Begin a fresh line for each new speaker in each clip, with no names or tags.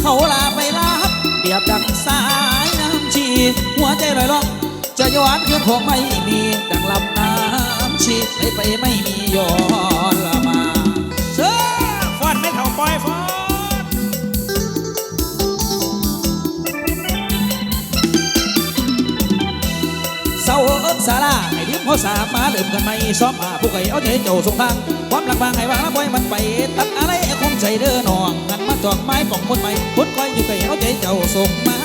เขาลาไปรับเปียบดังสายน้ำชี หัวใจลอยล่องจะย้อนคืนคงไม่มีดังลำน้ำชีไปไปไม่มีย้อนละมาเชื่อ
ฟอนไม่เท่าปล่อยฟอน
เศร้าเอิ้นสาลา เขาสาบมาเดิมกันไม่ซ้อมมาผู้ไก่เอาใจเจ้าสงทางความหลักบางให้วางแล้วปล่อยมันไป ตัดอะไรคงใจเด้อนองหันมาจอกไม้ป่องคนใหม่พุดคอยอยู่ไก่เอาใจเจ้าส่งมา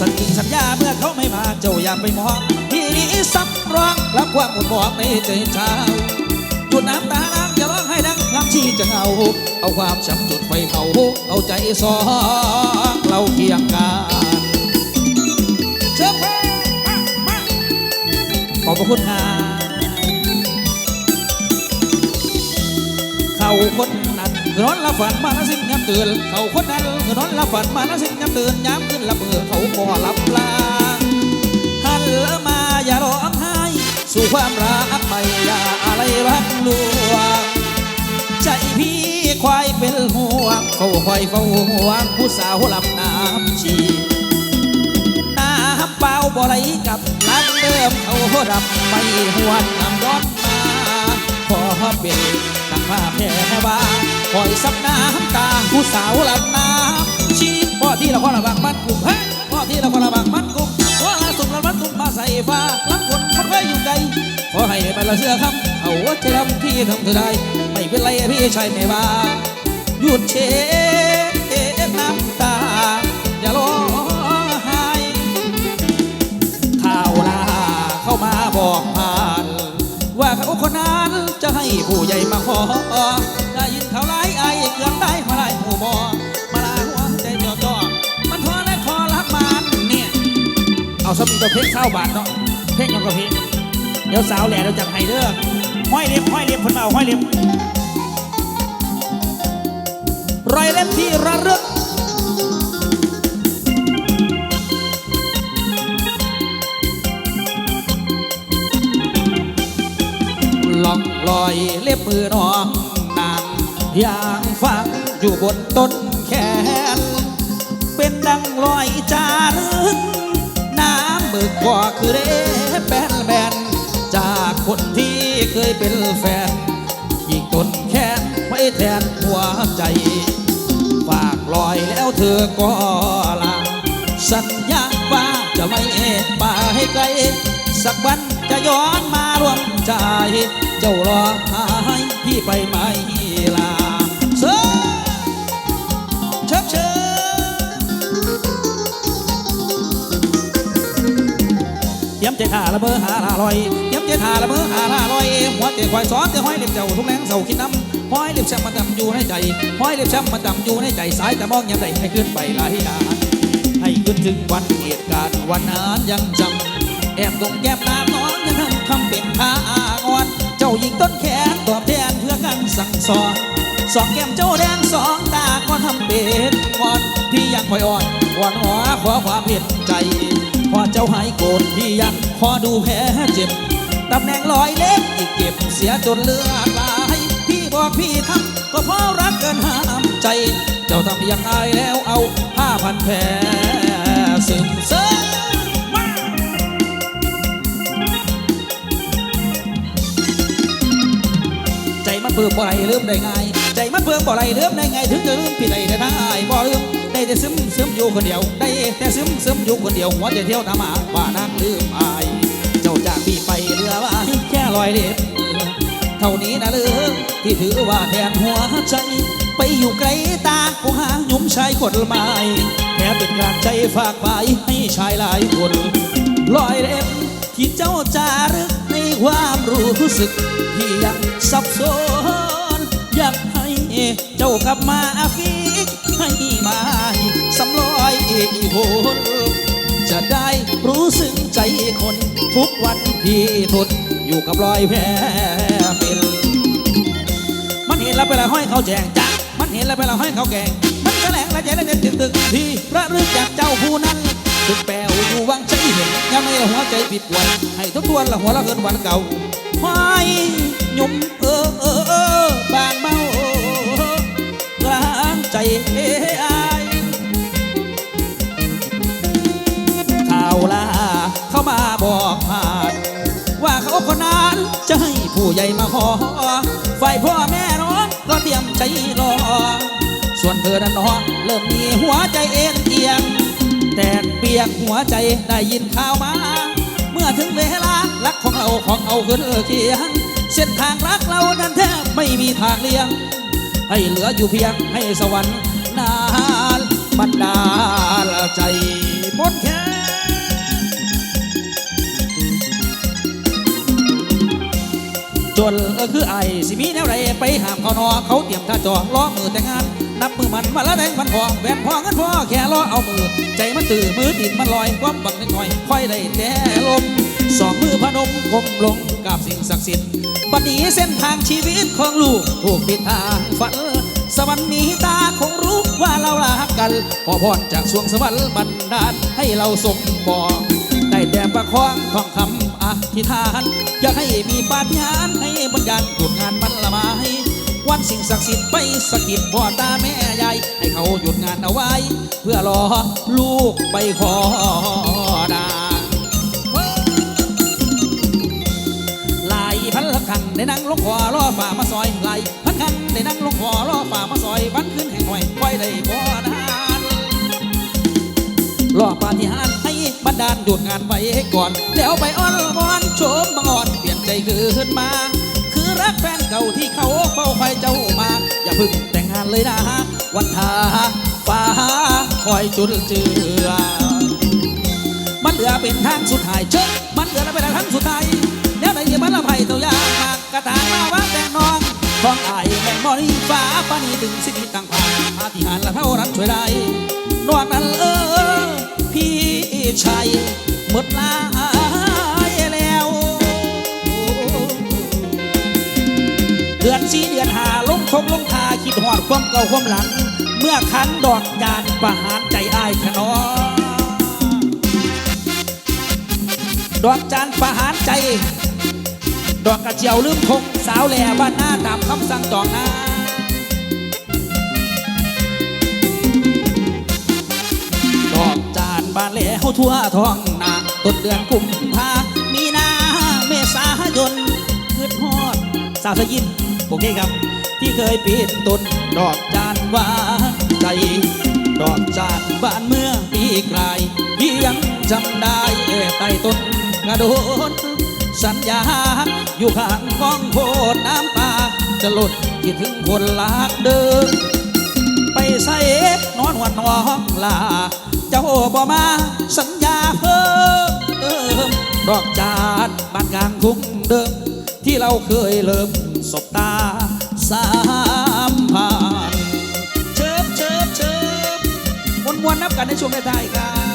สัญญิงสัญญาเมื่อเขาไม่มาเจ้าอย่าไปมองที่นี้ซ้ำร้องรับความหมดบอกในใจเช้าหยุดน้ำตาน้ำอย่าร้องให้ดังลำชีจะเอาเอาความช้ำจุดไฟเผาเอาใจสองเราเคียงกัน พระคุณค่ะเขาคนนั้นคือนอนละฝันมานะสิ่งย้ำตื่นเขาคนนั้นคือนอนละฝันมานะสิ่งย้ำตื่นย้ำขึ้นละเบื่อเขาก็หลับลาหันละมาอย่าร้องไห้สู่ความรักใหม่อย่าอะไรรักลวงใจพี่ควายเป็นห่วงเขาคอยเฝ้าห่วงผู้สาวลำน้ำชี เปล่าบ่ไหลกับหลังเดิมเขาดับไม่หวนนำร้อนมาพอเป็นนักผ้าแพ้บาคอยซับน้ำตาผู้สาวลำน้ำชีพ่อที่ละครระบางมันกลุ่มเฮ้ยพ่อที่ละครระบางมันกลุ่มว่าลาสุกละมันกลุ่มมาใส่ฟ้าลังคนคนไว้อยู่ไกลขอให้ไปละเสื้อคำเอาหัวใจดำที่ทำเธอได้ ไม่เป็นไรพี่ชายไม่ว่าหยุดเช็ดน้ำตาอย่าร้อง ใหญ่มาขอได้ยินเขาไล่ไอ้เกือบได้มาไล่หมูบอมาลาหัวใจจอจ่อมันทอและคอรักมันเนี่ย เอาสมิงตัวเพลงเข้าบาทเนาะเพลงยังกระเพลงเดี๋ยวสาวแหล่เราจัดให้เด้อ
ห้อยเล็บห้อยเล็บคนมาเอาห้อยเล็บ
รอยเล็บที่ระลึก ลอยเล็บมือน้องนางยางฟังอยู่บนต้นแขน เป็นดังลอยจารึกน้ำบึกกว่าคือเรแบนแบนจากคนที่เคยเป็นแฟนอีกต้นแขนไว้แทนหัวใจ ฝากลอยแล้วเธอก็ลาสัญญาว่าจะไม่ไปให้ไกล สักวันจะย้อนมารวมใจ เจ้ารอให้พี่ไปไหมลาเชิญเชิญเชิญเตรียมใจท่าละเบอหาลาลอยเตรียมใจท่าละเบอหาลาลอยหัวใจควายซ้อนแต่ห้อยเล็บเจ้าทุกแรงเศร้าคิดน้ำห้อยเล็บแซมมาจำอยู่ในใจห้อยเล็บแซมมาจำอยู่ในใจสายแต่มองยังได้ให้ขึ้นไปหลายดาให้ขึ้นถึงวันเหตุการณ์วันนั้นยังจำแอบตรงแก้มน้ำน้องยังทำคำเป็นท่า จ้าหญิงต้นแขนตอบแทนเพื่อกันสั่งสอนสองแก้มเจ้าแดงสองตาก็ทำเป็นก่อนพี่ยังคอยอ่อนอ่อนหัวขอความเห็นใจ พอเจ้าหายโกรธพี่ยังขอดูแผลเจ็บตำแหน่งรอยเล็บอีกเก็บเสียจนเลือดไหลพี่บอกพี่ทำก็เพราะรักเกินห้ามใจ เจ้าทำยังไงแล้วเอาผ้าพันแผลซึมเซ ใจมันเปื่อบ่ไรลืมได้ไงายใจมันเปื่อบ่ไรลืมได้ไงถึงจะลืมพี่ได้แต่ทางอายบ่ลืมได้แต่ซึมซึมอยู่คนเดียว ได้แต่ซึมซึมอยู่คนเดียวหัวใจเที่ยวตามหาว่านางลืมอาย เจ้าจากพี่ไปเหลือไว้แค่รอยเล็บมือเท่านี้นะเลือที่ถือว่าแทนหัวใจไปอยู่ไกลตากูหาหยุ่มชายกฎหมายแค่เป็นการใจฝากไปให้ชายหลายคนรอยเล็บที่เจ้าจารึกในความรู้สึกที่ยังสับสน เจ้ากลับมาฟิกให้มาสำลอยอีกคนจะได้รู้สึกใจคนทุกวันที่ทนอยู่กับรอยแผลเป็นมันเห็นแล้วไปละห้อยเขาแจงจ้ะมันเห็นแล้วไปละห้อยเขาแกงมันแสลงและใจและเด็ดตึกตึกที่พระรึกจากเจ้าผู้นั้นตึกแปลวอยู่วางใจเห็นยังไม่หัวใจผิดหวังให้ทบทวนละหัวละเกินวันเก่าห้อยยุ่มเอ ผู้ใหญ่มาขอฝ่ายพ่อแม่น้องก็เตรียมใจรอ ส่วนเธอนั้นเนาะเริ่มมีหัวใจเอ็นเอียง แตกเปียกหัวใจได้ยินข่าวมา เมื่อถึงเวลารักของเราของเอาขึ้นเคียง เส้นทางรักเรานั้นแทบไม่มีทางเลี่ยง ให้เหลืออยู่เพียงให้สวรรค์นานบันดาลใจหมดแค่ จนเออคือไอสิมีแนวไรไปหามเขานอเขาเตรียมท่าจอล้อมือแต่งงาน นับมือมันมาละแดงมันพอแหวนพอเงินพอแค่ล้อเอามือ ใจมันตื่นมือดินมันลอยความบังนิดหน่อยค่อยได้แต่ลมสองมือพนมก้มลงกับสิ่งศักดิ์สิทธิ์บัดนี้เส้นทางชีวิตของลูกถูกปิดทางฝันสวรรค์มีตาคงรู้ว่าเรารักกัน ขอพรจากสวงสวรรค์บันดาลให้เราสมบองได้แต่ประคองทองคำ ธิษฐาน อยากให้มีปาฏิหาริย์ให้บัญญัติหยุดงานมันละไมวันสิ่งศักดิ์สิทธิ์ไปสกิดพ่อตาแม่ยายให้เขาหยุดงานเอาไว้ เพื่อรอลูกไปขอดาลายพันละคังได้นั่งลงคอรอฝ่ามาซอยลายพันคันได้นั่งลงคอรอฝ่ามาซอยวันขึ้นแห่งหน่อยไว้ได้บ่น ดาลหยุดงานไว้ก่อน แล้วไปอ้อนวอนโฉมบังอ่อนเปลี่ยนใจคืนมา คือรักแฟนเก่าที่เขาเฝ้าคอยเจ้ามา อย่าเพึ่งแต่งงานเลยนะวันทาฟ้าคอยจุดเจือมันเหลือเป็นทางสุดท้ายเชิญมันเหลือเป็นทางสุดท้ายแล้วในยี่มันละไผ่ตัวยางมากกระถางมาว่าแต่งนองท้องอายแมงมอนีฟ้าปานีถึงสิริต่างผ่านปาฏิหารละเท่านั้นช่วยได้นอกนั้นเออ ชัยหมดลายแล้วเดือนสีเดือนหาลงทงลงทาคิดหอดความเก่าความหลัง เมื่อคันดอกจานประหารใจอายขนอดอกจานประหารใจ ดอกกระเจียวลืมคงสาวแหล่บ้านหน้าตามคำสั่งจองนา บานแหล่เฮาทั่วท้องนาต้นเดือนกุมภามีนาเมษายนคืดฮอด สาวสยินโอเคครับ ที่เคยปีนต้นดอกจานวาใจดอกจานบ้านเมื่อปีกลายพี่ยังจำได้ใต้ต้นกระโดดสัญญา อยู่ข้างกองโพดน้ำตาจะหลุดคิดถึงคนลากเดินไปใส่นอนวันนองลา เจ้าบ่มาสัญญาเพิ่มเติมดอกจานบ้านกลางทุ่งเดิม ที่เราเคยเริ่มสบตาสามผ่านเชิบเชิบเชิบมวนมวนๆนับกันในช่วงท้ายๆกัน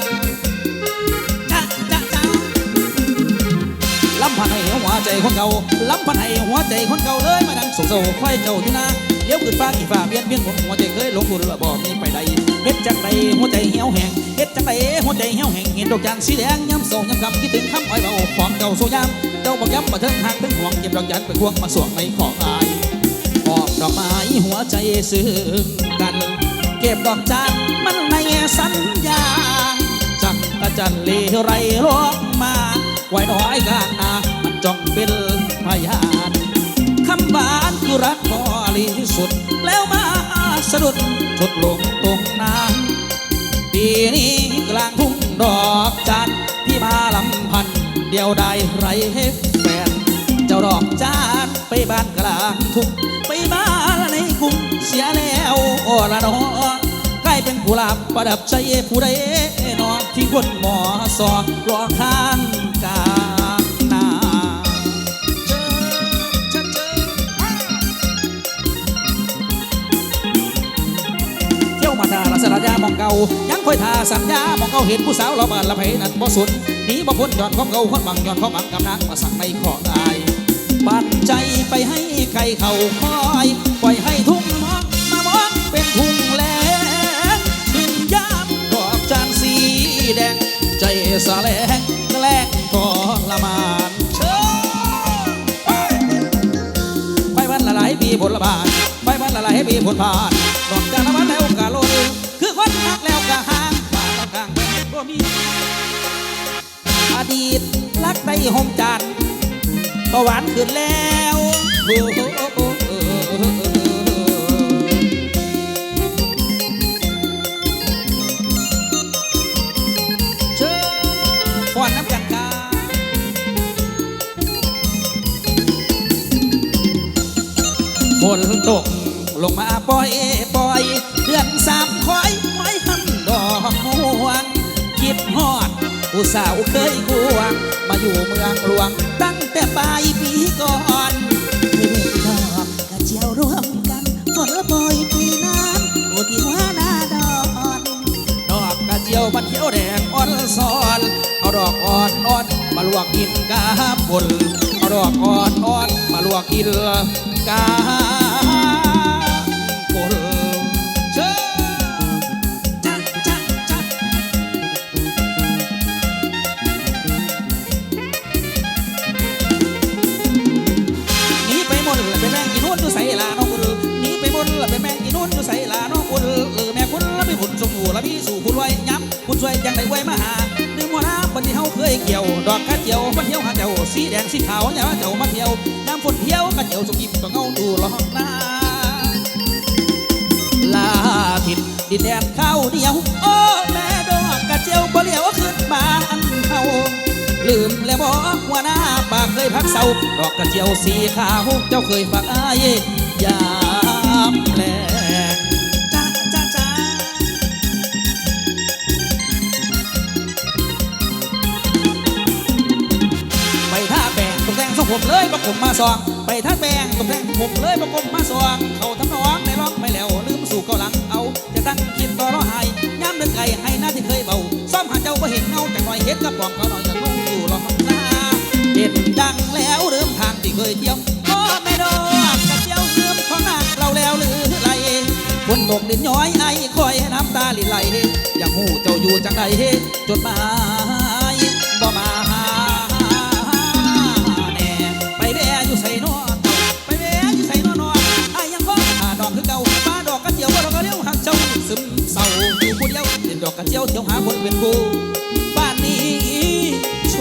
ลำพันให้หัวใจคนเก่าลำพันให้หัวใจคนเก่าเลยมานั่งโศกเศร้าควายเจ้าอยู่นาเลี้ยวขึ้นฟ้ากีฟ้าเบียนเบียนคนหัวใจเคยหลงบุญละบ่มีไปใดเฮ็ดจังใดหัวใจเหี่ยวแห้งเฮ็ดจังใดหัวใจเหี่ยวแห้งเห็นดอกจานสีแดงย้ำโศกย้ำคำคิดถึงคำอ้อยเบาของเก่าโซยามเจ้าบอกย้ำมาเทิงหากถึงห่วงเก็บดอกจันไปควงมาสวงในของอายหอบดอกไม้หัวใจซึ้งกัน เก็บดอกจานมันในสัญญาจักกะจันเลไรร้องมาไว้น้อยกลางนามัน จ้องเป็นพยานคำบานคือรักบริสุทธิ์แล้วมาสะดุดชุดลงตรงน้ำปีนี้กลางทุ่งดอกจันที่มาลำพันเดียวได้ไร้แฟนเจ้าดอกจานไปบ้านกลางทุ่งไปบ้านในกรุงเสียแล้วโอละนอกลายเป็นกุหลาบประดับใจผู้ใดนอนที่คนหมอสอรอข้างกา สลายามองเก่ายังคอยทาสัญญามองเก่าเห็นผู้สาวเราบ้านละไผนั่นบ่สุดหนีบ่พ้นย้อนความเก่าคนบังย้อนความบังกำนังมาสั่งในขอได้ปันใจไปให้ใครเขาคอยปล่อยให้ทุ่งมองมามองเป็นทุ่งแลงขึ้นยามดอกจานสีแดง ใจสะแลงแกล้งทรมานเชิญไปวันละหลายปีผลบานไปวันละหลายปีผลผ่าน บ่มีอดีตรักได้ห่มจานก็หวานขึ้นแล้วโอ้โอ้โอ้โอ้เชิญ้อนน้ำกันครับฝนตกลงมาปล่อยปล่อยเดือนสามคอย คิดฮอดผู้สาวเคยกวงมาอยู่เมืองหลวง ตั้งแต่ปลายปีก่อนไม่ได้ดอกกระเจียวร่วมกันฝนละปล่อยปีนั้นโอ้ที่หัวหน้าดอนดอกกระเจียวมันเขียวแดงอ่อนซ้อนเอาดอกอ่อนอ่อนมาลวกกินกาบนเอาดอกอ่อนอ่อนมาลวกกินกา คุณละไปหุ่นสมหูละพี่สู่คุณไว้ย้ำคุณช่วยยังได้ไว้มาหาดื่มหัวน้ำบันที่เฮาเคยเกี่ยว ดอกกระเจียวมาเที่ยวหาเจ้าสีแดงสีขาวอย่าว่าเจ้ามาเที่ยวน้ำฝนเที่ยวกระเจียวสุกิมก็เงาดูห้องน้าลาถิ่นดินแดนข้าวเดียวโอ้แม่ดอกกระเจียวบ่เลี้ยวขึ้นมาอันเฮาลืมแล้วบอกว่าหน้าปากเคยพักเศร้าดอกกระเจียวสีขาวเจ้าเคยฝากอายยามแลง กแต่งทรงผมเลยประกบมาซองไปท่าแบงตกแต่งผมเลยประกบมาซองเขาทำนองในร้องไม่แล้วลืมสู่เกาหลังเอาจะตั้งคิดต่อร้อหายย้ำนึกไก่ให้หน้าที่เคยเบาซ้อมหาเจ้าก็เห็นเงาแต่หน่อยเห็นกับปองเขาหน่อยจะงงสู่รอหน้าเห็นดังแล้วเริ่มทางที่เคยเที่ยวพ่อแม่ดอกกระเจียวเริ่มของหนักเราแล้วหรือไรฝนตกดินย้อยไอ้คอยน้ำตาลิไหลอยากหูเจ้าอยู่จังใดจดมา ดียวเห็นดอกกระเจียวเที่ยวหาคนเป็นกูบ้านนี้ช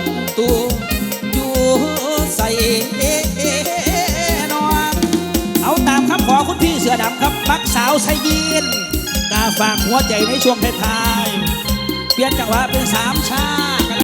มตัวอยู่ใส่นอน
เอาตามคำขอคุณพี่เสือดำครับมักสาวใส่ยีนกาฝากหัวใจในช่วงท้ายๆ
เปลี่ยนจังหวะเป็นสามชา